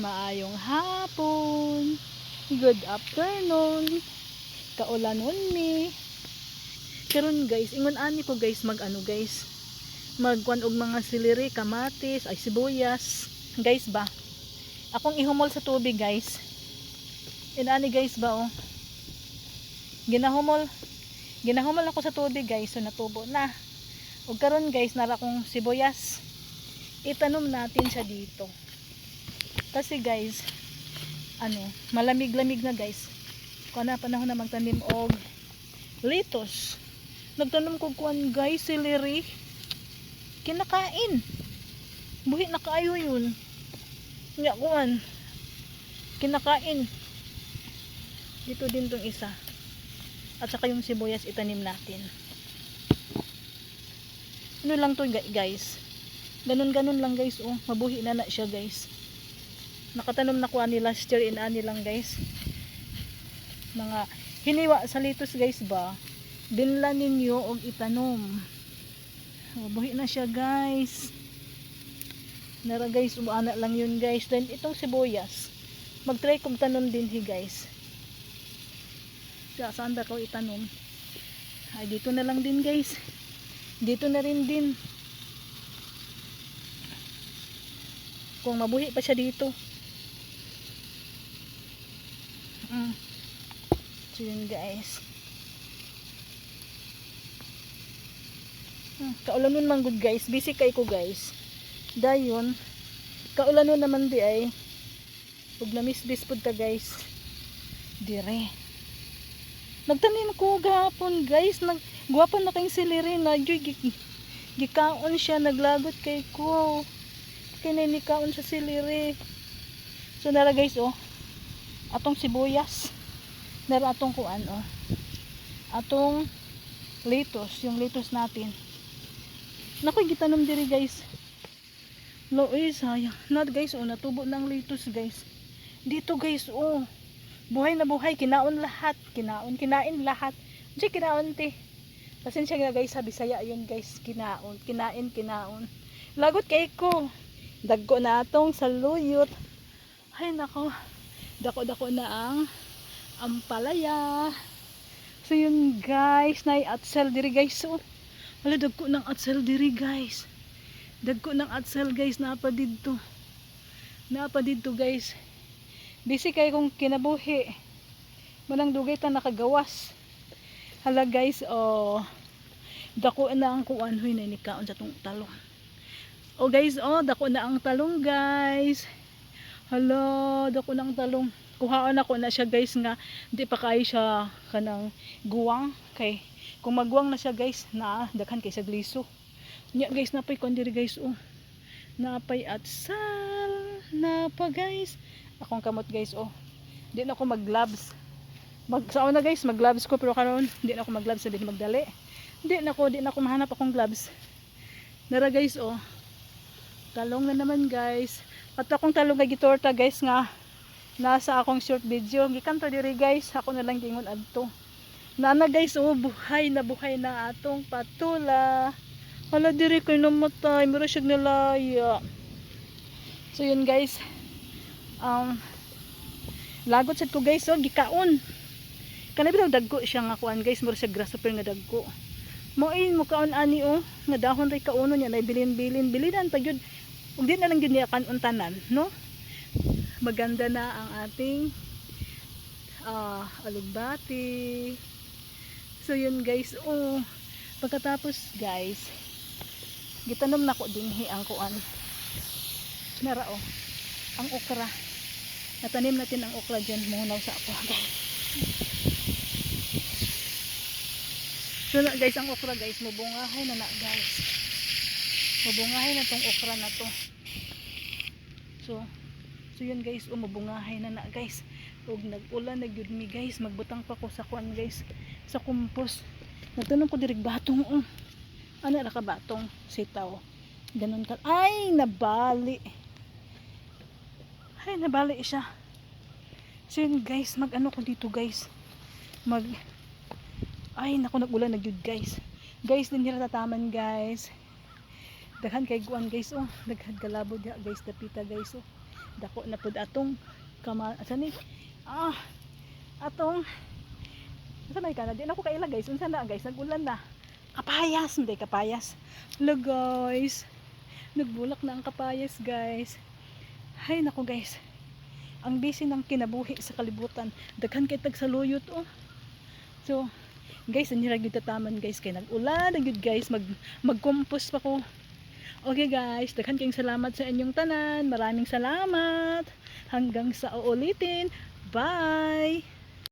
Maayong hapon. Good afternoon. Kaulanon mi. Karon guys, ingon ani ko guys mag ano guys. Magkuan og mga siliri, kamatis, ay sibuyas. Guys ba? Akong ihumol sa tubig guys. Inani guys ba oh. Ginahumol. Ginahumol ako sa tubig guys, so natubo na. Ug karon guys, nara kong sibuyas. Itanom natin siya dito. Kasi guys, ano, malamig-lamig na guys. Kung na panahon na magtanim og litos. Nagtanom ko kuan guys, celery. Kinakain. Buhi na kaayo yun. Nga kuan. Kinakain. Dito din tong isa. At saka yung sibuyas itanim natin. Ano lang to gu- guys. Ganun-ganun lang guys. Oh, mabuhi na na siya guys. Nakatanom na ko ani last year in ani lang guys. Mga hiniwa sa litos guys ba. Binla ninyo og itanom. Mabuhi na siya guys. Nara guys, umaana lang yun guys. Then itong sibuyas. Mag-try kong tanom din hi guys. Sa saan ba ko itanom? Ay, dito na lang din guys. Dito na rin din. Kung mabuhi pa siya dito. Mm. So yun guys. Hmm, kaulanon man good guys. Busy kay ko guys. Dayon. Kaulanon naman di ay. Huwag na misbis po ta guys. Dire. Nagtanim ko gahapon guys. Nag, na kayong siliri na. Gikaon siya. Naglagot kay ko. Kinanikaon sa siliri. So nara guys oh. Atong sibuyas. Nara atong kuan oh. Atong litos. Yung litos natin. Nakoy gitanom diri guys. Lo eh sayang. Not guys oh. Natubo ng litos guys. Dito guys oh. Buhay na buhay. Kinaon lahat. Kinaon. Kinain lahat. Diyan kinaon te. Pasensya na guys. Sabi saya yun guys. Kinaon. Kinain. Kinaon. Lagot kay ko. Dagko na atong saluyot. Ay nako. Dako-dako na ang ampalaya. So yun guys. Nay atsel diri guys. So, wala dagko ng atsel diri guys. Dagko ng atsel guys. Didto. Napa didto guys. Busy kay kong kinabuhi. Manang dugay ta nakagawas. Hala guys, oh. Dako na ang kuan huy na ni kaon sa tong talong. Oh guys, oh, dako na ang talong guys. Hala, dako ang talong. Kuhaan ako na siya guys nga di pa kay siya kanang guwang kay kung magguwang na siya guys na daghan kay sa gliso. Nya guys napay kon diri guys oh. Napay at sal, napa guys. Akong kamot guys oh. Di na ako mag gloves. Mag sa una guys, mag gloves ko pero karon di na ako mag gloves sabi magdali. Di na ako, di na ako mahanap akong gloves. Nara guys oh. Talong na naman guys. At akong talong gitorta guys nga nasa akong short video. Gikan to diri guys. Ako na lang gingon adto. Nana guys, oh buhay na buhay na atong patula. Hala diri kay namatay, mura siya nalaya. So yun guys. Um lagot sad ko guys, oh gikaon. Kanay bitaw dagko siya nga kuan guys, mura siya grasshopper nga dagko. Moin mo kaon ani oh, nga dahon ray kauno niya na bilin-bilin, bilinan pa gyud. Ug di na lang gyud niya kanon tanan, no? Maganda na ang ating ah alugbati. So yun guys, oh. Pagkatapos guys, gitanom na ko dinhi ang kuan. Nara oh. Ang okra. Natanim natin ang okra dyan. Munaw sa ako. So na guys, ang okra guys, mabungahay na na guys. Mabungahay na tong okra na to. So, so yun guys, umabungahay na na guys. Ug nag-ulan na gyud mi guys, magbutang pa ko sa kuan guys, sa compost. Nagtanong ko direk batong um. Ano ra ka batong sitaw. Ganun ka. Ay, nabali. Ay, nabali siya. So yun guys, mag ano ko dito guys. Mag ay naku nagulan na guys guys din nila tataman guys daghan kay guan guys oh. Daghan kalabo diha guys dapita guys oh. Dako na pud atong kama asa ni? Ah atong asa may kana? Di na ko kaila guys. Unsa na guys? Nagulan na. Kapayas hindi kapayas. Hello guys. Nagbulak na ang kapayas guys. Hay nako guys. Ang busy ng kinabuhi sa kalibutan. Daghan kay tag saluyot oh. So guys ani ra gyud tataman guys. Kay nag-ulan na guys. Mag mag-compose pa ko Okay guys, daghan kayong salamat sa inyong tanan. Maraming salamat. Hanggang sa uulitin. Bye!